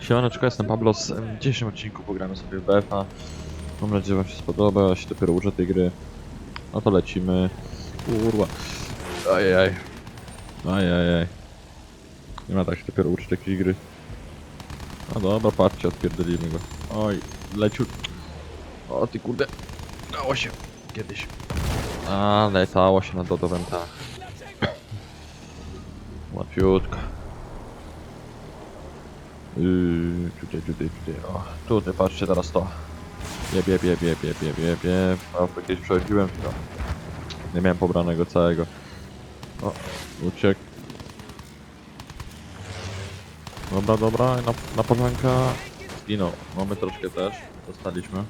Siemaneczko, jestem Pablo. W dzisiejszym odcinku pogramy sobie w BFA. Mam nadzieję, że wam się spodoba. Ja się dopiero uczę tej gry. No to lecimy. Kurwa. Ajajaj. Ajajaj. Nie ma tak się dopiero uczyć takiej gry. No dobra, patrzcie, odpierdolimy go. Oj, leciu. O ty kurde. Dało się. Kiedyś. A, letało się na dodowętach. Łatwiutko. Yy, tutaj, tutaj, tutaj, o, tutaj, patrzcie teraz to. Jeb, jeb, jeb, jeb, jeb, jeb, jeb, jeb. A, kiedyś przechodziłem to. Nie miałem pobranego całego. O, uciekł. Dobra, dobra, na, na porządka. Zginął. Mamy troszkę też. Dostaliśmy.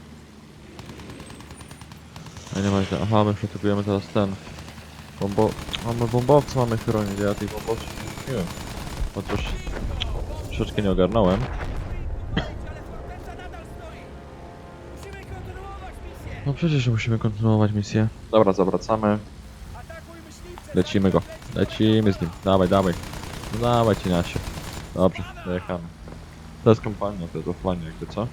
A nie ma źle. Aha, my przetykujemy teraz ten. Bombo... Mamy bombowce, mamy chronić, ja tych bombowców nie wiem. Chociaż troszeczkę nie ogarnąłem. No przecież musimy kontynuować misję. Dobra, zawracamy. Lecimy go. Lecimy z nim. Dawaj, dawaj. No dawaj cieniasie. Dobrze, dojechamy. To jest kompania, to jest offline jakby co?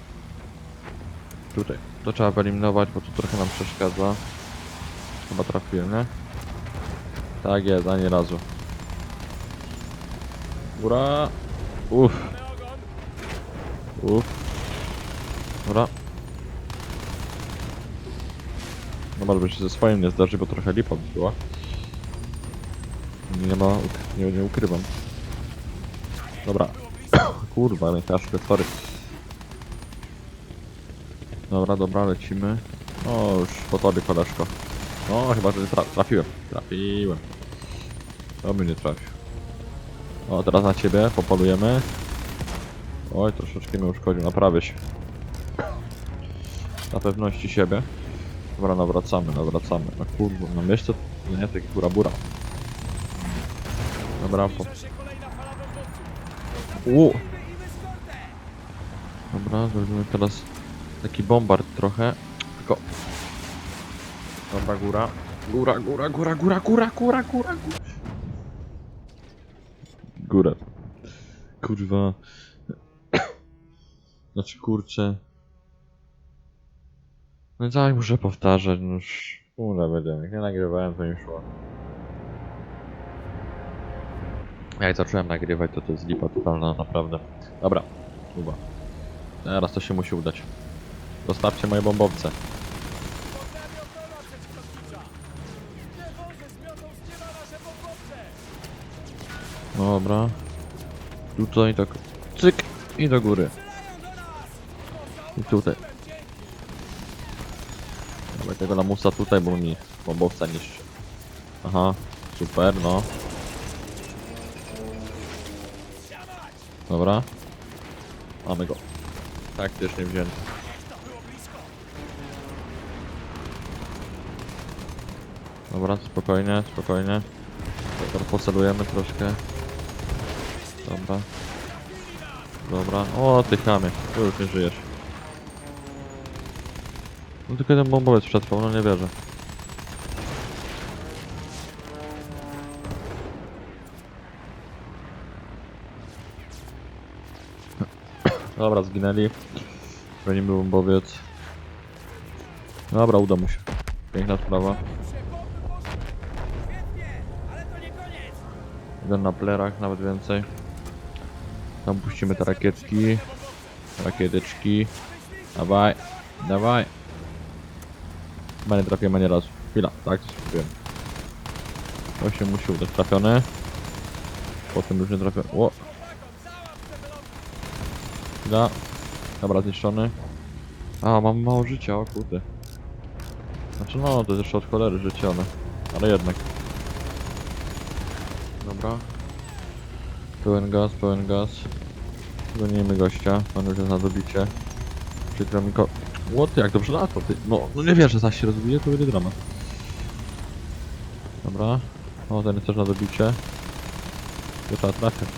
Tutaj. To trzeba wyeliminować, bo tu trochę nam przeszkadza. Chyba trafiłem, nie? Tak jest, ani razu. Góra. Uff. Uff. Dobra. No może się ze swoim nie zdarzy, bo trochę lipa by była. Nie ma, nie, nie ukrywam. Dobra. Kurwa, rękaszkę, sorry. Dobra, dobra, lecimy. O, już po tobie, koleżko. No, chyba, że tra trafiłem. Trafiłem. To nie trafił. O, teraz na ciebie, popolujemy. Oj, troszeczkę mnie uszkodził, naprawię się. Na pewności siebie. Dobra, nawracamy, nawracamy. No kurwa, no jeszcze to nie taki bura bura. Dobra, po... U. Dobra, zrobimy teraz taki bombard trochę. Tylko... Dobra. Góra, góra, góra, góra, góra, góra, góra, góra. Góra. Kurwa. Znaczy, kurczę. No i tak muszę powtarzać, no już... Kurwa, będzie. Jak nie nagrywałem, to nie szło. Jak zacząłem nagrywać, to to jest lipa totalna, naprawdę. Dobra, Kuba. Teraz to się musi udać. Dostawcie moje bombowce. Dobra. Tutaj tak. Cyk i do góry. I tutaj. Dawaj tego lamusa tutaj, bo mi bombowca niszczy. Aha, super, no. Dobra. Mamy go. Taktycznie wzięty. Dobra, spokojnie, spokojnie. Pocelujemy troszkę. Dobra. Dobra. O, ty chamie. Już nie żyjesz. No tylko ten bombowiec przetrwał, no nie wierzę. Dobra, zginęli. Bronimy bombowiec. Dobra, uda mu się. Piękna sprawa. Jeden na plerach, nawet więcej. Tam puścimy te rakietki. Rakieteczki. Dawaj, dawaj. Chyba nie trafiłem ani razu. Chwila, tak, zrobiłem. To się musi udać. Trafione. Potem już nie trafiłem. O! Chwila. Dobra, zniszczony. A, mam mało życia, o kurde. Znaczy no, to jest jeszcze od cholery życione. Ale jednak. Dobra. Pełen gaz, pełen gaz. Gonimy gościa, on już jest na dobicie. Przykro mi ko... What? Jak dobrze latał, ty? No, no nie wierzę, zaś się rozbije, to będzie dramat. Dobra. O, ten jest też na dobicie. Tu trzeba trafiać.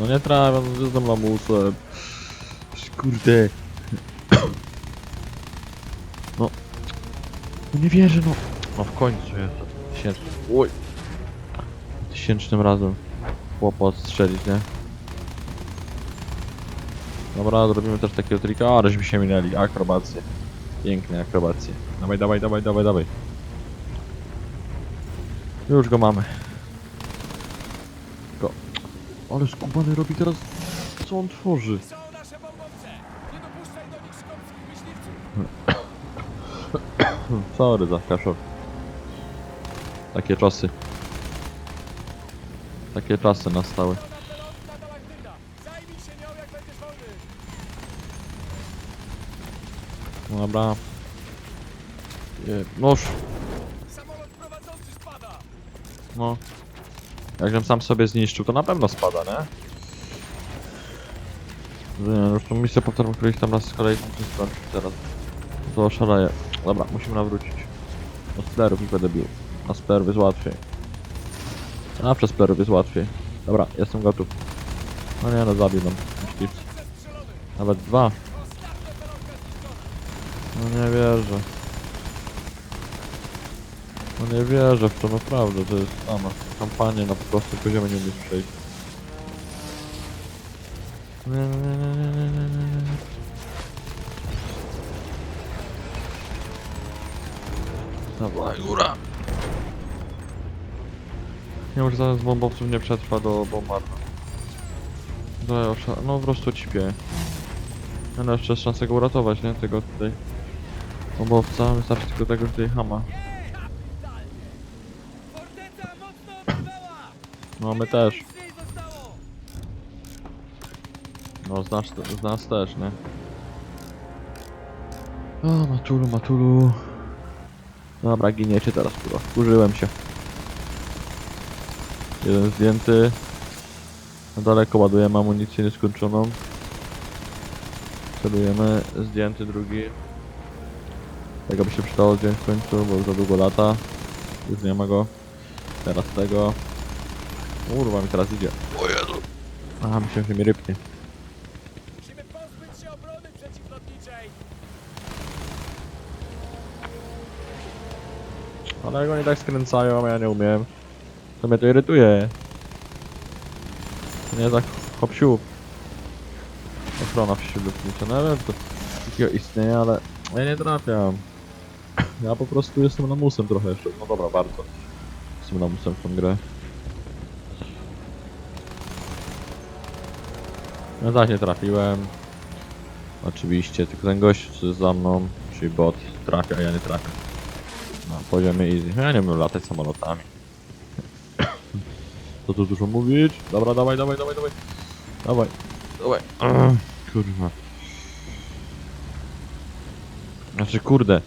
No nie trafiam, no jestem lamusem. Kurde. No. No nie wierzę, no. No w końcu jest. Tysięczny. Oj. Tysięcznym razem chłopa odstrzelić, nie? Dobra, zrobimy też takiego trika. O, żeśmy się minęli. Akrobacje. Piękne akrobacje. Dawaj, dawaj, dawaj, dawaj, dawaj. Już go mamy. Go. Ale skubany robi teraz... Co on tworzy? Sorry za kaszor. Takie czasy. Takie czasy nastały. Dobra. Je- spada! No. Jakbym sam sobie zniszczył, to na pewno spada, nie? Nie, już tą misję powtarzam któryś tam raz z kolei muszę teraz. To oszaleję. Dobra, musimy nawrócić. No splerów już będę bił. Na splerów jest łatwiej. A przez splerów jest łatwiej. Dobra, jestem gotów. No nie no, zabił nam. Zestrzelony! Nawet dwa. No nie wierzę. No nie wierzę w to naprawdę, to jest sama. Kampanię na prostym poziomie nie umiesz przejść. Nie, nie, nie, nie, nie, nie, nie. Dawaj, góra! Nie może zaraz bombowców nie przetrwa do osza- no po prostu ćpię. No ale jeszcze jest szansa go uratować, nie? Tego tutaj bombowca, wystarczy tylko tego tutaj hama. No my też. No z nas, z nas też, nie? O, Matulu, Matulu. Dobra, giniecie teraz, kurwa. Użyłem się. Jeden zdjęty. Na daleko ładujemy amunicję nieskończoną. Celujemy. Zdjęty drugi. Tego by się przydało zdjąć w końcu, bo już za długo lata. Już nie ma go. Teraz tego. Kurwa, mi teraz idzie. O Jezu. Aha, myślałem, że mi rybnie. Musimy pozbyć się obrony przeciwlotniczej! Ale jak oni tak skręcają, a ja nie umiem. To mnie to irytuje. Nie tak hop siup. Ochrona wśródlotnicza. No ja wiem, to takiego istnieje, ale ja nie trafiam. Ja po prostu jestem lamusem trochę jeszcze. No dobra, bardzo. Jestem lamusem w tą grę. No tak, nie trafiłem. Oczywiście, tylko ten gość, co jest za mną, czyli bot, trafia, a ja nie trafię. Na poziomie easy. Ja nie umiem latać samolotami. Co tu dużo mówić? Dobra, dawaj, dawaj, dawaj, dawaj. Dawaj, dawaj. Ugh, Kurwa. Znaczy, kurde.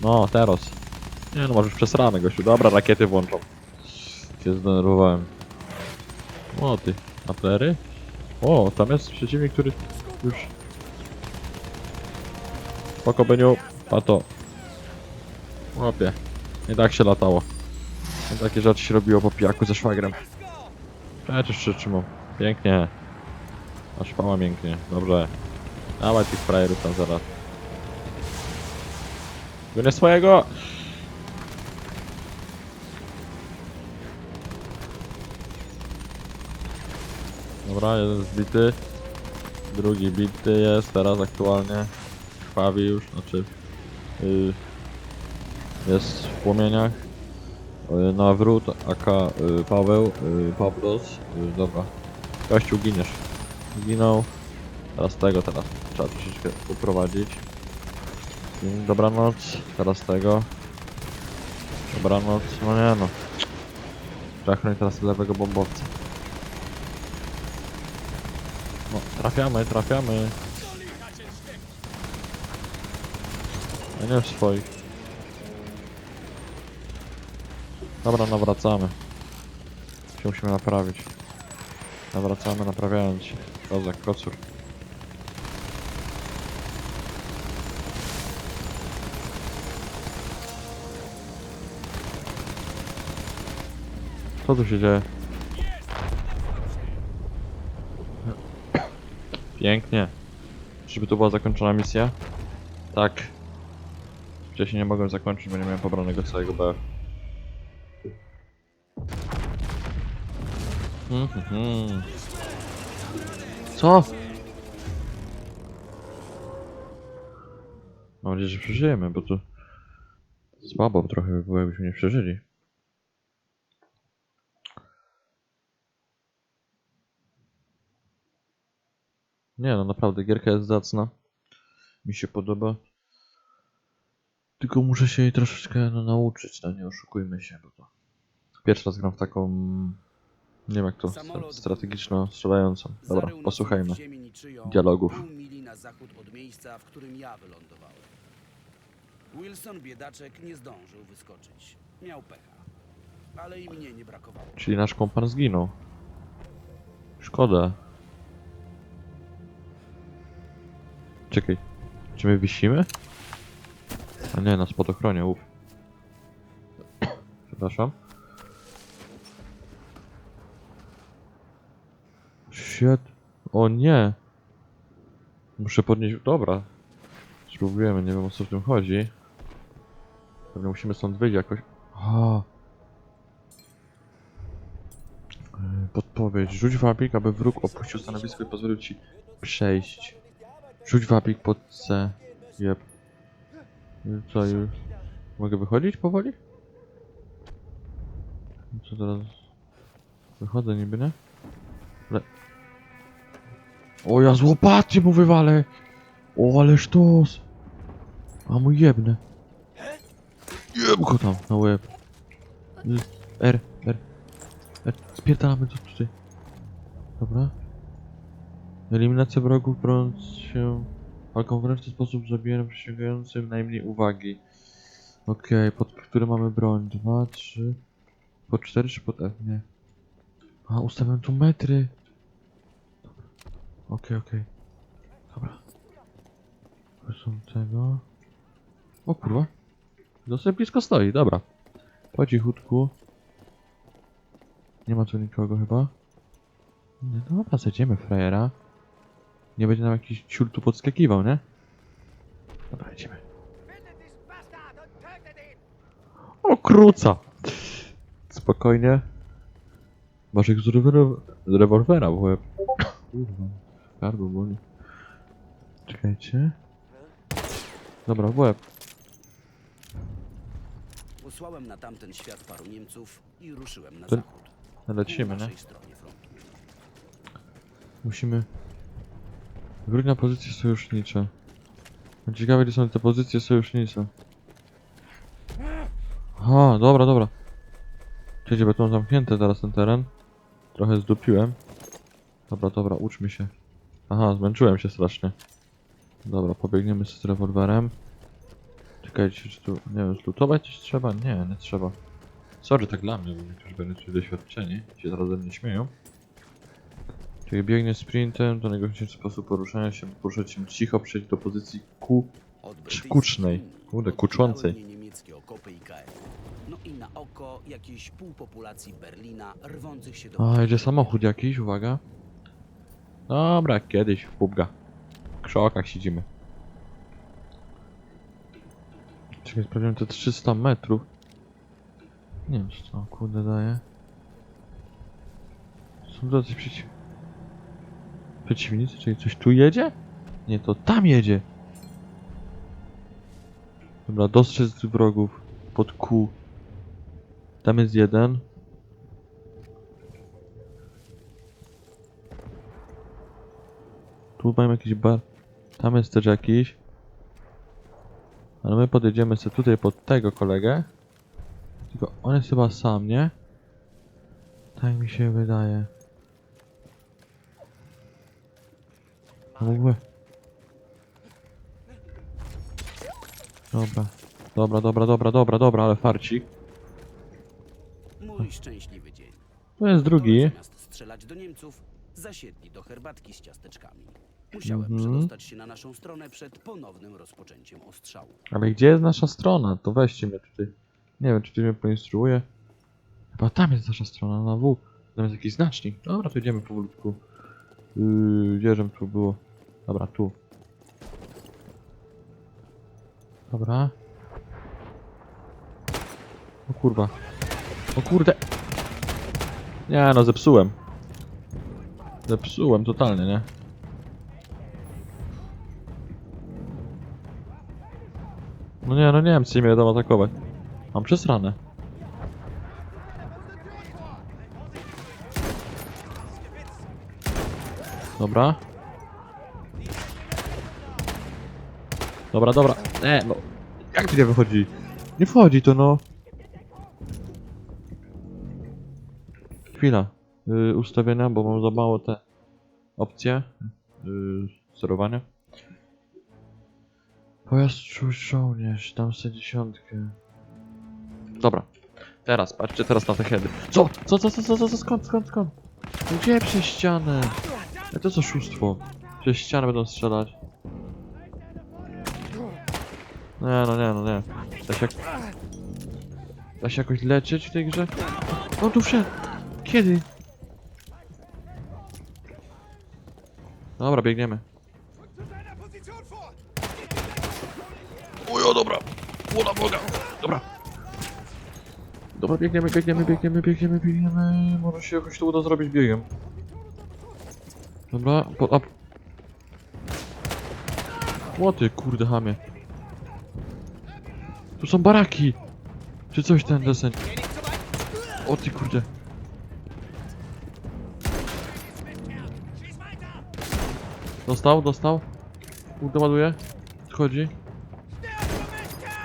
No, teraz. Nie no, możesz przesrane, gościu. Dobra, rakiety włączą. Się zdenerwowałem. O, ty. Aplery? O, tam jest przeciwnik, który już... Spoko, Beniu. Pato. Łapie. Nie tak się latało. Nie takie rzeczy się robiło po pijaku ze szwagrem. Przecież przytrzymał. Pięknie. Aż pała mięknie. Dobrze. Dawaj tych frajerów tam zaraz. Gonię swojego! Dobra, jeden zbity. Drugi bity jest teraz aktualnie. Krwawi już, znaczy... Yy, jest w płomieniach. Yy, nawrót, aka yy, Paweł, Pawlos. Yy, dobra. Kościół giniesz. Zginął. Teraz tego, teraz trzeba troszeczkę uprowadzić. Dobranoc. Teraz tego. Dobranoc. No nie no. Trzeba teraz lewego bombowca. No, trafiamy, trafiamy. A nie w swoich. Dobra, nawracamy. Się musimy naprawić. Nawracamy, naprawiając się. Kozak, kocur. Co tu się dzieje? Pięknie. Żeby tu była zakończona misja? Tak. Wcześniej nie mogłem zakończyć, bo nie miałem pobranego całego BF. Mhm. Co? Mam nadzieję, że przeżyjemy, bo to słabo trochę by było, jakbyśmy nie przeżyli. Nie no, naprawdę, gierka jest zacna. Mi się podoba. Tylko muszę się jej troszeczkę no, nauczyć, no nie oszukujmy się, bo to pierwszy raz gram w taką, nie wiem jak to, Samolot strategiczno-strzelającą. Dobra, posłuchajmy. dialogów. Miejsca, ja. Wilson, biedaczek, nie zdążył wyskoczyć. Miał pecha. Ale i mnie nie brakowało. Czyli nasz kompan zginął. Szkoda. Czekaj, czy my wisimy? A nie, na spadochronie, uf. Przepraszam. Shit. O nie! Muszę podnieść... Dobra. Spróbujemy, nie wiem o co w tym chodzi. Pewnie musimy stąd wyjść jakoś. A. Yy, Podpowiedź. Rzuć wapik, aby wróg opuścił stanowisko i pozwolił ci przejść. Rzuć wapik pod C. Jeb. Co już? Mogę wychodzić powoli? Co teraz? Wychodzę niby, nie? Ale... O, ja z łopaty mu wywalę! O, ale sztos! A mój jebnę. Jeb tam, na łeb. R, R. R. Spierdalamy do tutaj. Dobra. Eliminacja wrogów broniąc się walką w ten sposób zabijemy przyciągającym najmniej uwagi. Okej, pod który mamy broń? Dwa, trzy. Po cztery czy pod F? Nie. A, ustawiam tu metry. Dobra. Okej, okej. Dobra. To są tego. O kurwa. Dosyć blisko stoi, dobra. Po cichutku. Nie ma tu nikogo chyba. Nie, no dobra, zejdziemy frajera. Nie będzie nam jakiś ciul tu podskakiwał, nie? Dobra, idziemy. O, kruca! Spokojnie. Masz ich z, rewol- z rewolwera w łeb. Kurwa, gardło boli. Czekajcie. Dobra, w łeb. Posłałem na tamten świat paru Niemców i ruszyłem na To zachód. Lecimy, po nie? naszej stronie frontu. Musimy... Wróć na pozycje sojusznicze. Ciekawe, gdzie są te pozycje sojusznicze. Aha, dobra, dobra. Czekajcie, bo tu mam zamknięty teraz ten teren. Trochę zdupiłem. Dobra, dobra, uczmy się. Aha, zmęczyłem się strasznie. Dobra, pobiegniemy z rewolwerem. Czekajcie, czy tu, nie wiem, zlutować coś trzeba? Nie, nie trzeba. Sorry, tak dla mnie, bo niektórzy będą doświadczeni. Się zaraz ze mnie śmieją. Czyli biegnie sprintem, to najgorszy sposób poruszania się, poruszać się cicho, przejść do pozycji Czy brytyjskiej kucznej? Kurde, kuczącej. niemieckie okopy. No i na oko jakieś pół populacji Berlina rwących się do... A, jedzie samochód jakiś, uwaga. Dobra, kiedyś w pubga. W krzokach siedzimy. Czekaj, sprawdziłem te 300 metrów. Nie wiem, co to kurde daje. Są coś przeciw... Przeciwnicy? Czyli coś tu jedzie? Nie, to tam jedzie. Dobra, dostrzec wrogów. Pod Q. Tam jest jeden. Tu mamy jakiś bar. Tam jest też jakiś. Ale my podjedziemy sobie tutaj pod tego kolegę. Tylko on jest chyba sam, nie? Tak mi się wydaje. Ogóle- Dobra. Dobra, dobra, dobra, dobra, dobra, ale farcik. Mój szczęśliwy dzień. To jest drugi. Zamiast strzelać do Niemców, zasiedli do herbatki z ciasteczkami. Musiałem Mhm. przedostać się na naszą stronę przed ponownym rozpoczęciem ostrzału. Ale gdzie jest nasza strona? To weźcie mnie tutaj. Nie wiem, czy ktoś mnie poinstruuje. Chyba tam jest nasza strona, na W. Tam jest jakiś znacznik. Dobra, to idziemy powolutku. Yy, gdzie żem tu było? Dobra, tu. Dobra. O kurwa. O kurde. Nie no, zepsułem. Zepsułem totalnie, nie? No nie, no Niemcy mnie będą atakować. Mam przesrane. Dobra. Dobra, dobra. Nie, no. Jak tu nie wychodzi? Nie wchodzi to, no. Chwila. Yy, ustawienia, bo mam za mało te opcje yy, sterowania. Pojazd czuł żołnierz, dam sobie dziesiątkę. Dobra. Teraz, patrzcie teraz na te heady. Co? Co, co, co, co, co, co, skąd, skąd, skąd? Gdzie przez ścianę? Ja to co oszustwo? Przez ścianę będą strzelać. Nie, no nie, no nie. Da się, jak... da się jakoś leczyć w tej grze? No tu wszedł. Kiedy? Dobra, biegniemy. Ujo, dobra. Wola Boga. Dobra. Dobra, biegniemy, biegniemy, biegniemy, biegniemy, biegniemy. Może się jakoś to uda zrobić biegiem. Dobra, po, a... O ty, kurde hamie. Tu są baraki. Czy coś ten desen. O ty kurde. Dostał, dostał. Kurde ładuje. Schodzi.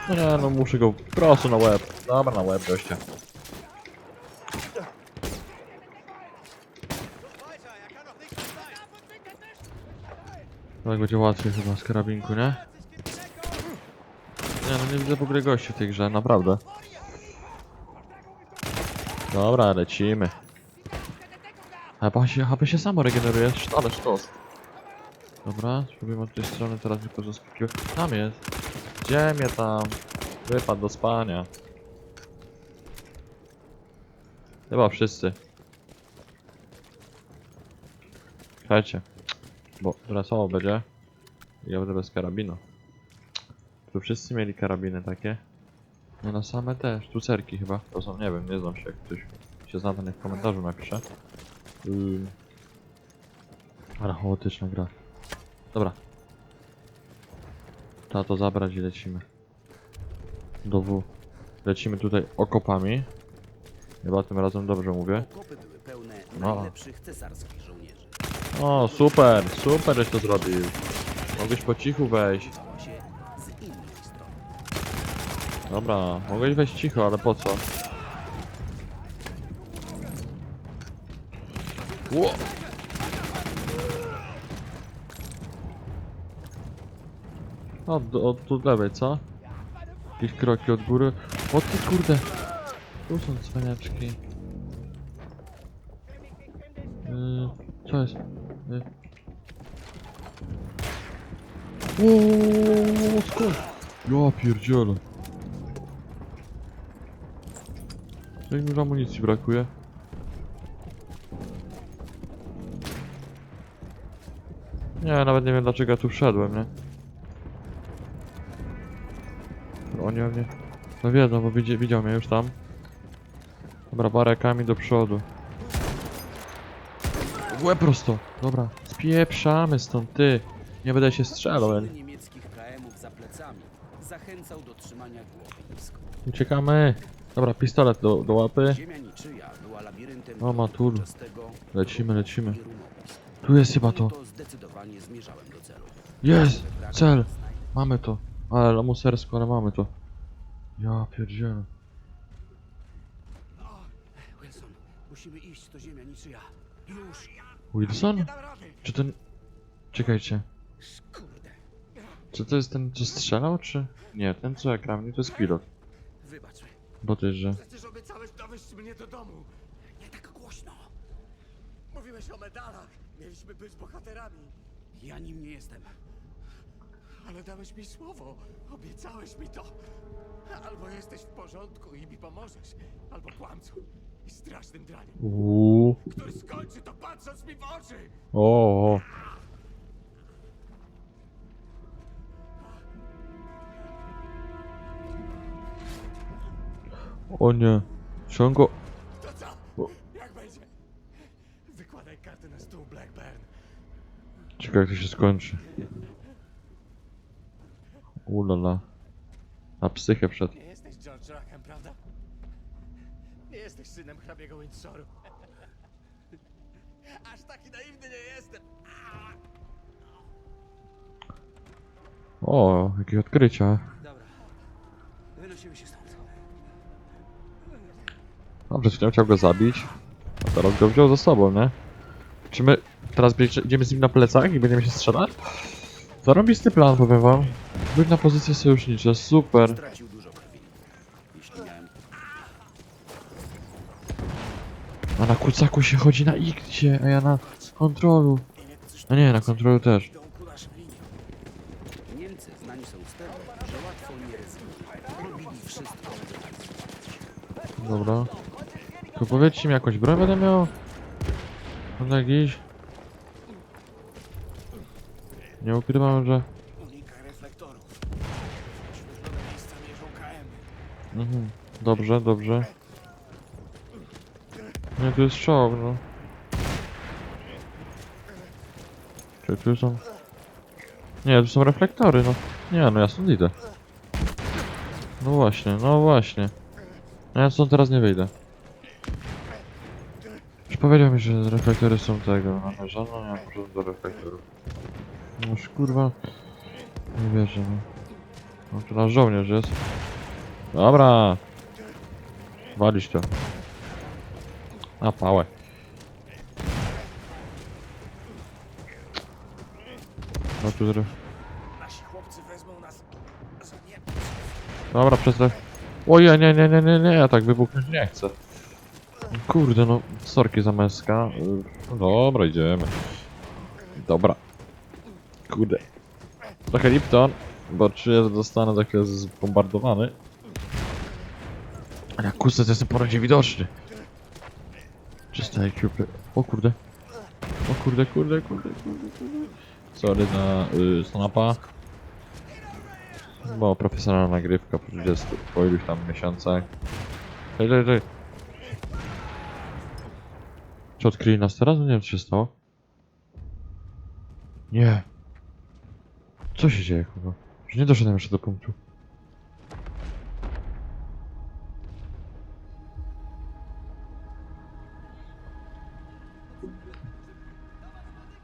No no muszę go prosto na łeb. Dobra, na łeb gościa. Tak będzie łatwiej chyba z karabinku, nie? Nie widzę w ogóle gości w tej grze, naprawdę. Dobra, lecimy. Chyba się, chyba się samo regeneruje, ale sztos. Dobra, spróbujmy od tej strony teraz tylko zaskakiwać. Tam jest. Gdzie mnie tam? Wypadł do spania. Chyba wszyscy. Słuchajcie. Bo wracało będzie. Ja będę bez karabinu. Tu wszyscy mieli karabiny takie. No na same te sztucerki chyba. To są, nie wiem, nie znam się, jak ktoś się zna, to niech w komentarzu napisze. Ym. Ale chaotyczna gra. Dobra. Trzeba to zabrać i lecimy. Do W. Lecimy tutaj okopami. Chyba tym razem dobrze mówię. Okopy były pełne No. najlepszych cesarskich żołnierzy. O, super, super, żeś to zrobił. Mogłeś po cichu wejść. Udało się z innej strony. Dobra, mogłeś wejść cicho, ale po co? Ło! Od, od tu lewej, co? Jakieś kroki od góry. O ty kurde! Tu są cwaniaczki. Yy, co jest? Yy. Ło, skąd? Ja pierdzielę. Jak mi amunicji brakuje? Nie, nawet nie wiem dlaczego ja tu wszedłem, nie? Oni o mnie... No wiedzą, bo widzi, widział mnie już tam. Dobra, barekami do przodu. W łeb prosto! Dobra, spieprzamy stąd, ty! Nie będę się strzelał. Siły niemieckich KM-ów za plecami zachęcał do trzymania głowy nisko. Uciekamy! Dobra, pistolet do, do łapy. Ziemia niczyja była labiryntem O, Matul. czystego Lecimy, lecimy. rumowisk. Tu jest chyba to. To zdecydowanie zmierzałem do celu. Jest! Cel! Mamy to. Ale lamusersko, ale mamy to. Ja pierdzielę. Wilson, musimy iść, to ziemia niczyja. Już! Wilson? Czy ten... Czekajcie. Kurde, Czy to jest ten, co strzelał, czy... Nie, ten co jak gram, to jest pilot. wybacz mi. Bo to jest, że... Przecież obiecałeś dowieść mnie do domu. Nie tak głośno. Mówiłeś o medalach. Mieliśmy być bohaterami. Ja nim nie jestem. Ale dałeś mi słowo. Obiecałeś mi to. Albo jesteś w porządku i mi pomożesz, albo kłamcą i strasznym draniem, Uuu. który skończy to patrząc mi w oczy. O. O nie. Ciągo... To co? O. Jak będzie? Wykładaj karty na stół, Blackburn. Ciekawe jak to się skończy. Ulala. Na psychę przed. Nie jesteś George Rackham, prawda? Nie jesteś synem hrabiego Windsoru. Aż taki naiwny nie jestem. O, jakie odkrycia. Dobra. Wynosimy się stąd. No, przed chwilą chciał go zabić. A teraz go wziął ze sobą, nie? Czy my teraz idziemy z nim na plecach i będziemy się strzelać? Zarobisty plan, powiem wam. Być na pozycje sojusznicze, super. A na kucaku się chodzi na X, a ja na kontrolu. A nie, na kontrolu też. Idą ku naszym liniom. Niemcy znani są z tego, że łatwo nie rezygnują. Robili wszystko, żeby Dobra. Tylko powiedzcie mi, jakąś broń będę miał? Może jakiś? Nie ukrywam, że... Mhm. Dobrze, dobrze. Nie, tu jest czołg, no. Czy tu są... Nie, tu są reflektory, no. Nie, no ja stąd idę. No właśnie, no właśnie. No ja stąd teraz nie wyjdę. Powiedział mi, że reflektory są tego, namierzone, nie mam do reflektorów. No już kurwa... Nie wierzę, no. No tu nasz żołnierz jest. Dobra. Walić to. Na pałę. No tu zre... Dobra, przestań. Ojej, nie, nie, nie, nie, nie, ja tak wybuchnąć nie chcę. Kurde, no, sorki za męska. No dobra, idziemy. Dobra. Kurde. Trochę Lipton, bo czuję, że zostanę za chwilę zbombardowany. A kurde, to jestem po rodzie widoczny. Czyste ekipy. O kurde. O kurde, kurde, kurde, kurde, kurde. Sorry na y, snapa. Bo profesjonalna nagrywka po 20, po iluś tam miesiącach. Hej, hej, hej. Czy odkryli nas teraz? No nie wiem co się stało. Nie. Co się dzieje chyba? Że nie doszedłem jeszcze do punktu.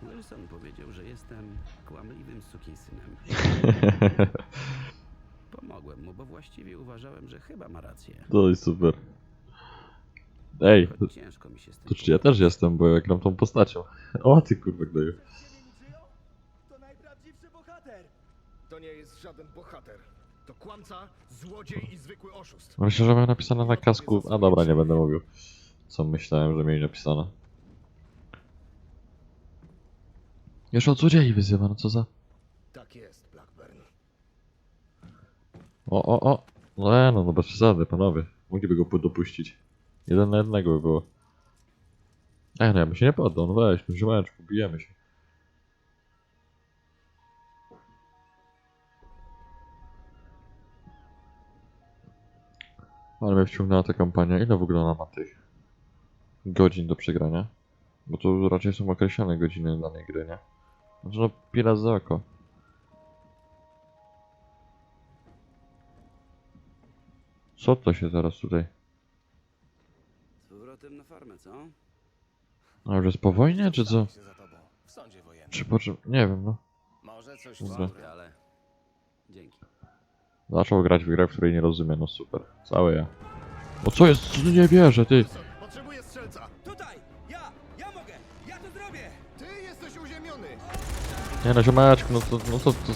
Wilson powiedział, że jestem kłamliwym sukinsynem. Pomogłem mu, bo właściwie uważałem, że chyba ma rację. to jest super. Ej, to, Choć ciężko mi się z tym to czy ja też jestem, bo ja gram tą postacią. O ty kurwa gnoju. To najprawdziwszy bohater. To nie jest żaden bohater. To kłamca, złodziej i zwykły oszust. Myślę, że miał napisane na kasku. A dobra, nie będę mówił. Co myślałem, że mieli napisane. Jeszcze od złodziei wyzywa, no co za... Tak jest, Blackburn. O, o, o! No, no, no bez przesady, panowie. Mogliby go pu- dopuścić. Jeden na jednego by było. Ej, no ja bym się nie poddał, no weź, no ziomeczku, bijemy się. Ale mnie wciągnęła ta kampania. Ile w ogóle ona ma tych godzin do przegrania? Bo to raczej są określone godziny danej gry, nie? Znaczy no, pirat za oko. Co to się teraz tutaj... Powrotem na farmę, co? A już jest po wojnie, czy co? Się za tobą. W sądzie wojennym. Czy po czym? Nie wiem, no. Może coś Dobra. Wątpię, ale... Dzięki. Zaczął grać w grę, w której nie rozumie, no super. Całe ja. O co jest? Co tu nie bierze, ty? Potrzebuję strzelca. Tutaj! Ja! Ja mogę! Ja to zrobię! Ty jesteś uziemiony. Nie no, ziomeczku, no to, no to, to,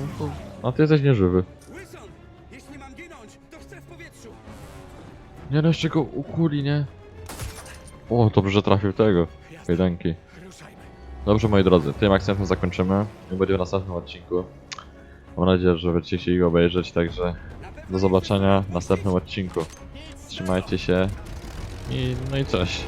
no to... A ty jesteś nieżywy. Wilson! Jeśli mam ginąć, to chcę w powietrzu! Nie no, jeszcze go ukuli, nie? O, dobrze, że trafił tego. Ruszajmy. Dobrze, moi drodzy, tym akcentem zakończymy. Nie będzie w następnym odcinku. Mam nadzieję, że będziecie chcieli go obejrzeć, także do zobaczenia w następnym odcinku. Trzymajcie się i no i coś.